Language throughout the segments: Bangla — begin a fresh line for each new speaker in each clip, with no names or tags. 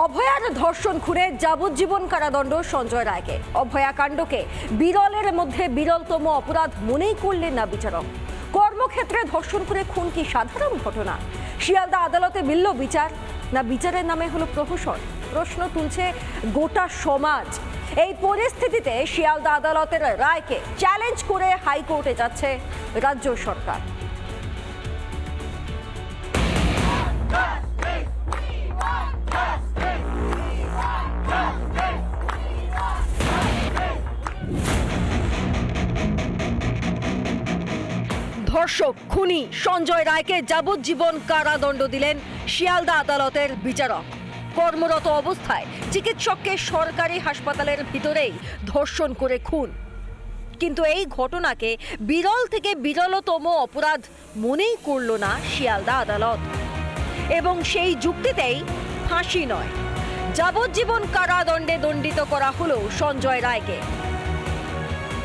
অভয়ার ধর্ষণ খুনে যাবজ্জীবন কারাদণ্ড সঞ্জয় রায়কে। অভয়া কাণ্ডকে বিরলের মধ্যে বিরলতম অপরাধ মনেই করলেন না বিচারক। কর্মক্ষেত্রে ধর্ষণ করে খুন কি সাধারণ ঘটনা? শিয়ালদা আদালতে মিলল বিচার, না বিচারের নামে হলো প্রহসন? প্রশ্ন তুলছে গোটা সমাজ। এই পরিস্থিতিতে শিয়ালদা আদালতের রায়কে চ্যালেঞ্জ করে হাইকোর্টে যাচ্ছে রাজ্য সরকার। ধর্ষক খুনি সঞ্জয় রায়কে যাবজ্জীবন কারাদণ্ড দিলেন শিয়ালদা আদালতের বিচারক। কর্মরত অবস্থায় চিকিৎসককে সরকারি হাসপাতালের ভিতরেই ধর্ষণ করে খুন। কিন্তু এই ঘটনাকে বিরল থেকে বিরলতম অপরাধ মনেই করল না শিয়ালদা আদালত। এবং সেই যুক্তিতেই ফাঁসি নয়। যাবজ্জীবন কারাদণ্ডে দণ্ডিত করা হলো সঞ্জয় রায়কে।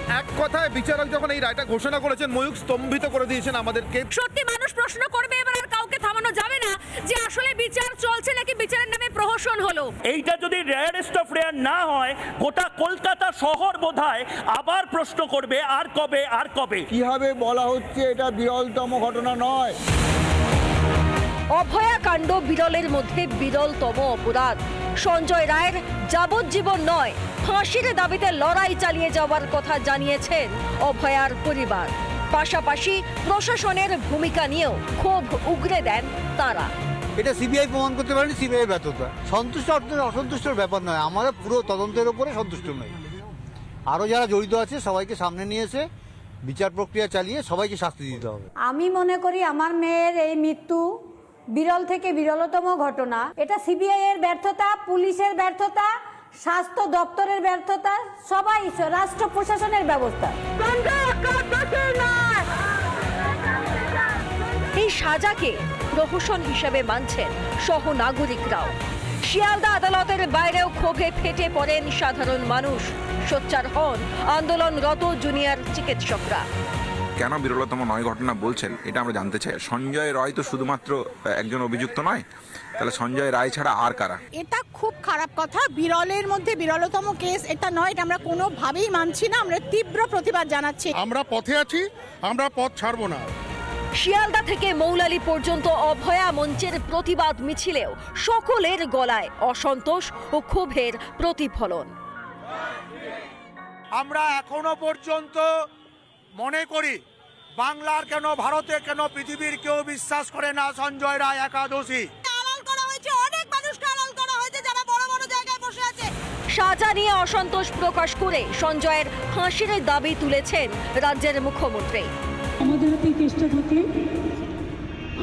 এক কথায় বিচারক যখন এই রায়টা ঘোষণা করেছেন ময়ূক স্তম্ভিত করে দিয়েছেন আমাদেরকে।
সত্যি মানুষ প্রশ্ন করবে এবার আর কাউকে থামানো যাবে না যে আসলে বিচার চলছে নাকি বিচারের নামে প্রহসন হলো।
এইটা যদি রেয়ারেস্ট অফ রেয়ার না হয় গোটা কলকাতা শহর বোধহয় আবার প্রশ্ন করবে আর কবে আর কবে?
কীভাবে বলা হচ্ছে এটা বিরলতম ঘটনা নয়?
অভয়াকাণ্ড বিরলের মধ্যে বিরলতম অপরাধ। সঞ্জয় রায়ের যাবজ্জীবন নয়। ফাঁসির দাবিতে লড়াই চালিয়ে যাওয়ার কথা জানিয়েছেন অভয়ার পরিবার। পাশাপাশি প্রশাসনের ভূমিকা নিয়েও ক্ষোভ উগরে দেন তারা।
এটা সিবিআই প্রমাণ করতে পারেনি সিবিআই ব্যর্থতা। সন্তুষ্ট অর্থ- অসন্তুষ্টর ব্যাপার নয় আমরা পুরো তদন্তের উপরে সন্তুষ্ট নই। আরও যারা জড়িত আছে সবাইকে সামনে নিয়েছে বিচার প্রক্রিয়া চালিয়ে সবাইকে শাস্তি দিতে হবে।
আমি মনে করি আমার মেয়ের এই মৃত্যু বিরল থেকে বিরলতম ঘটনা। এটা সিবিআই এর ব্যর্থতা, পুলিশের ব্যর্থতা, স্বাস্থ্য দপ্তরের ব্যর্থতা, সবাই রাষ্ট্র প্রশাসনের ব্যবস্থা।
এই সাজাকে প্রহসন হিসেবে মানছেন সহ নাগরিকরাও শিয়ালদা আদালতের বাইরেও ক্ষোভে ফেটে পড়েন সাধারণ মানুষ। সোচ্চার হন আন্দোলনরত জুনিয়র চিকিৎসকরা।
কেন বিরলতম নয় ঘটনা বলছেন এটা আমরা জানতে চাই। সঞ্জয় রায় তো শুধুমাত্র একজন অভিযুক্ত নয় তাহলে সঞ্জয় রায় ছাড়া আর কারা?
এটা খুব খারাপ কথা। বিরলের মধ্যে বিরলতম কেস এটা নয় এটা আমরা কোনোভাবেই মানছি না আমরা তীব্র প্রতিবাদ জানাচ্ছি।
আমরা পথে আছি আমরা পথ ছাড়বো না।
শিয়ালদা থেকে মৌলালি পর্যন্ত অভয়া মঞ্চের প্রতিবাদ মিছিলেও সকলের গলায় অসন্তোষ ও ক্ষোভের প্রতিফলন।
আমরা এখনও পর্যন্ত মনে করি বাংলার কেন ভারতে কেন পৃথিবীর কেউ বিশ্বাস করে না সঞ্জয় রায় একাদশী?
আড়াল করা হয়েছে অনেক মানুষকে আড়াল করা হয়েছে যারা বড় বড় জায়গায় বসে আছে।
সাজা নিয়ে অসন্তোষ প্রকাশ করে সঞ্জয়ের ফাঁসির দাবি তুলেছেন রাজ্যের মুখ্যমন্ত্রী।
আমাদের হাতে কেসটা থাকলে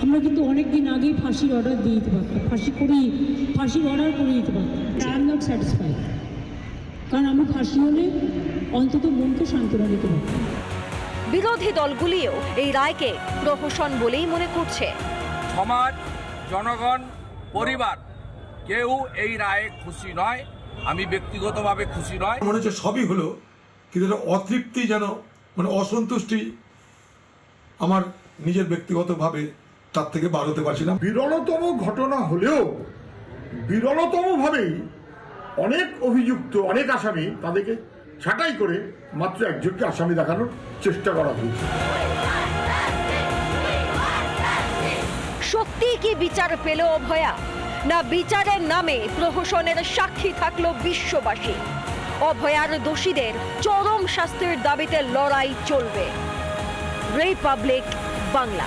আমরা কিন্তু অনেক দিন আগেই ফাঁসির অর্ডার দিয়ে দিতে পারতাম। ফাঁসি করেই ফাঁসির অর্ডার করে দিতে পারতাম। আই এম নট স্যাটিসফাইড কারণ আমি ফাঁসি হলে অন্তত মনকে সান্ত্বনা দিতে পারতাম।
বিরোধী দলগুলিও এই রায়কে প্রহসন বলেই মনে করছে।
সমাজ জনগণ পরিবার কেউ এই রায়ে খুশি নয় আমি ব্যক্তিগতভাবে খুশি নয়।
মনে হচ্ছে সবই হলো কিন্তু অতৃপ্তি যেন মানে অসন্তুষ্টি আমার নিজের ব্যক্তিগতভাবে তার থেকে বার হতে পারছি না।
বিরলতম ঘটনা হলেও বিরলতম ভাবেই অনেক অভিযুক্ত অনেক আসামি তাদেরকে ছাঁটাই করে মাত্র একজনকে আসামি দেখানোর চেষ্টা করা হয়েছে।
সত্যি কি বিচার পেল অভয়া? না বিচারের নামে প্রহসনের সাক্ষী থাকল বিশ্ববাসী। অভয়ার দোষীদের চরম শাস্তির দাবিতে লড়াই চলবে। রিপাবলিক বাংলা।